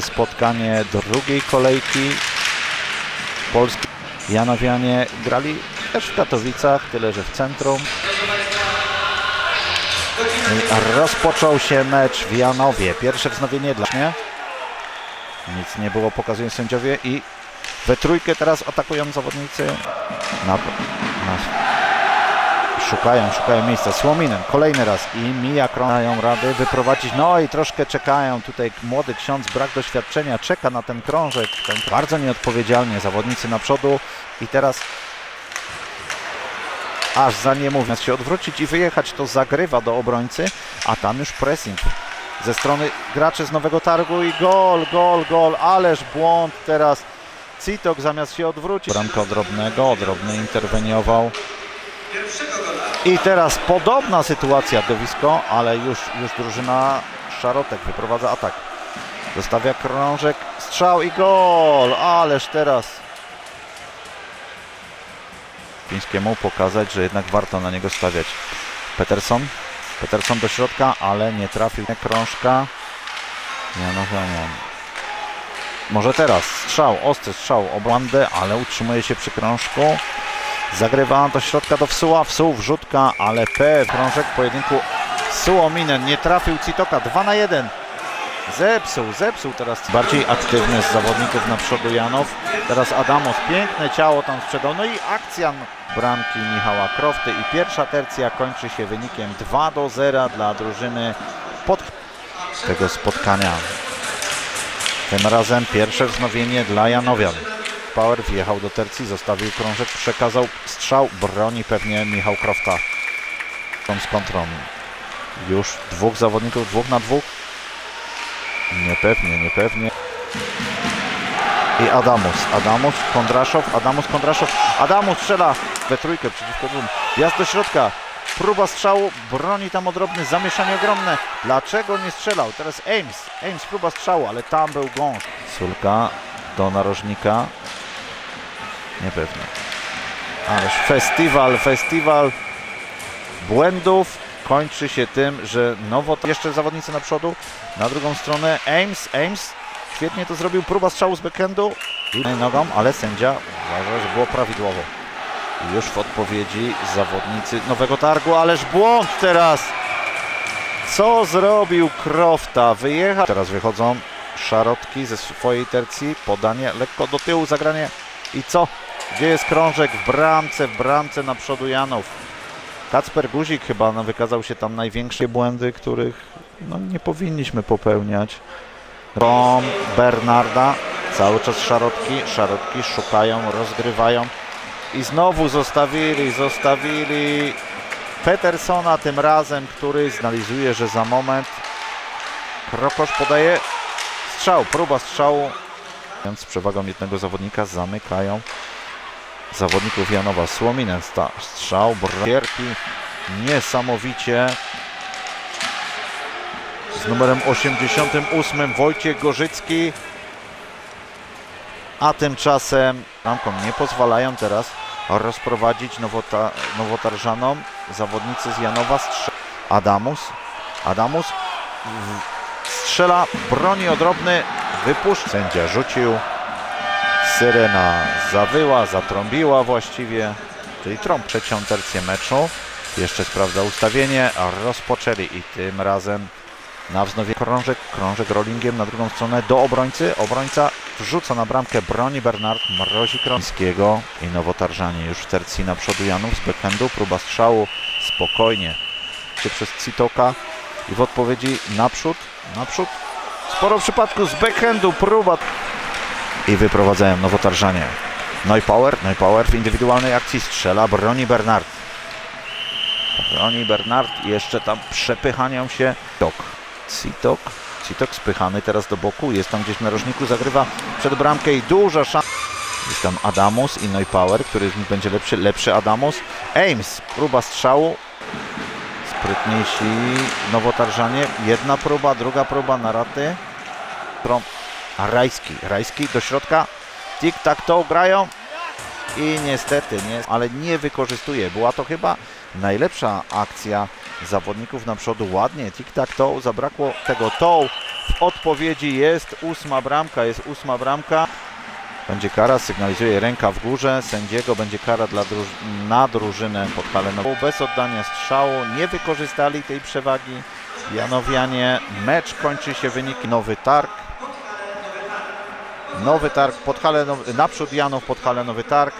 Spotkanie drugiej kolejki Polski. Janowianie grali też w Katowicach, tyle że w centrum. Rozpoczął się mecz w Janowie. Pierwsze wznowienie dla mnie. Nic nie było, pokazują sędziowie i we trójkę teraz atakują zawodnicy. Na, na, szukają, szukają miejsca. Słominen kolejny raz i mija krąg. Dają rady wyprowadzić. No i troszkę czekają. Tutaj młody ksiądz, brak doświadczenia, czeka na ten krążek. Ten, bardzo nieodpowiedzialnie zawodnicy na przodu. I teraz aż za nie mówiąc się odwrócić i wyjechać, to zagrywa do obrońcy, a tam już pressing ze strony graczy z Nowego Targu i gol, gol, gol, ależ błąd teraz. Citok zamiast się odwrócić. Bramka odrobnego, odrobny interweniował. I teraz podobna sytuacja Dowisko, ale już, już drużyna Szarotek wyprowadza atak. Zostawia krążek, strzał i gol, ależ teraz Fińskiemu pokazać, że jednak warto na niego stawiać. Peterson, Peterson do środka, ale nie trafił krążka. Janowianian. Może teraz strzał, ostry strzał obłędę, ale utrzymuje się przy krążku. Zagrywa do środka do Wsuła, Wsuł wrzutka, ale P krążek pojedynku Sułominen nie trafił Citoka 2 na 1. Zepsuł, zepsuł teraz bardziej aktywny z zawodników na przodu Janow. Teraz Adamos, piękne ciało tam sprzedał. No i akcja bramki Michała Krofty i pierwsza tercja kończy się wynikiem 2 do 0 dla drużyny pod tego spotkania. Tym razem pierwsze wznowienie dla Janowian. Power wjechał do tercji, zostawił krążek, przekazał strzał, broni pewnie Michał Krofta. Z kontrą. Już dwóch zawodników, dwóch na dwóch. Niepewnie, niepewnie. I Adamus, Adamus, Kondraszow, Adamus, Kondraszow, Adamus strzela we trójkę przeciwko dwóm. Wjazd do środka, próba strzału, broni tam odrobny, zamieszanie ogromne. Dlaczego nie strzelał? Teraz Ames, Ames próba strzału, ale tam był gąszcz. Sulka do narożnika. Niepewnie. Ależ festiwal, festiwal błędów kończy się tym, że nowo jeszcze zawodnicy na przodu, na drugą stronę Ames, Ames świetnie to zrobił, próba strzału z backhandu i nogą, ale sędzia uważa, że było prawidłowo. Już w odpowiedzi zawodnicy Nowego Targu, ależ błąd teraz! Co zrobił Krofta? Wyjechał. Teraz wychodzą szarotki ze swojej tercji, podanie lekko do tyłu, zagranie i co? Gdzie jest krążek? W bramce, w bramce na przodu Janów. Kacper Guzik chyba no, wykazał się tam największe błędy, których no, nie powinniśmy popełniać. Rom, Bernarda, cały czas szarotki, szarotki szukają, rozgrywają i znowu zostawili, zostawili Petersona tym razem, który znalizuje, że za moment Krokosz podaje strzał, próba strzału. Więc z przewagą jednego zawodnika zamykają zawodników Janowa. Słominen sta, strzał, Bierki niesamowicie. Z numerem 88 Wojciech Gorzycki. A tymczasem ramką nie pozwalają teraz rozprowadzić nowota, nowotarżanom. Zawodnicy z Janowa Adamus. Adamus strzela, broni odrobny, wypuszcza. Sędzia rzucił. Syrena zawyła, zatrąbiła właściwie, czyli trąb trzecią tercję meczu. Jeszcze sprawdza ustawienie, a rozpoczęli i tym razem na wznowie krążek, krążek rollingiem na drugą stronę do obrońcy. Obrońca wrzuca na bramkę, broni Bernard, mrozi Krąskiego i Nowotarżanie już w tercji na przodu Janów z backhandu. Próba strzału spokojnie się przez Citoka i w odpowiedzi naprzód, naprzód. Sporo przypadków z backhandu, próba i wyprowadzają Nowotarżanie. Neupower, Neupower w indywidualnej akcji strzela, broni Bernard. Broni Bernard i jeszcze tam przepychanią się Citok. Citok, Citok spychany teraz do boku, jest tam gdzieś w narożniku, zagrywa przed bramkę i duża szansa. Jest tam Adamus i Neupower, który będzie lepszy, lepszy Adamus. Ames, próba strzału. Sprytniejsi Nowotarżanie. Jedna próba, druga próba na raty. Rajski, Rajski do środka. Tik to grają. I niestety, nie, ale nie wykorzystuje. Była to chyba najlepsza akcja zawodników na przodu. Ładnie, tik tak to zabrakło tego to w odpowiedzi jest ósma bramka, jest ósma bramka. Będzie kara, sygnalizuje ręka w górze sędziego, będzie kara dla druż- na drużynę Podhalenową. Bez oddania strzału, nie wykorzystali tej przewagi Janowianie. Mecz kończy się wyniki Nowy Targ. Nowy Targ, Podhalenowy, naprzód Janów, Podhalenowy Targ.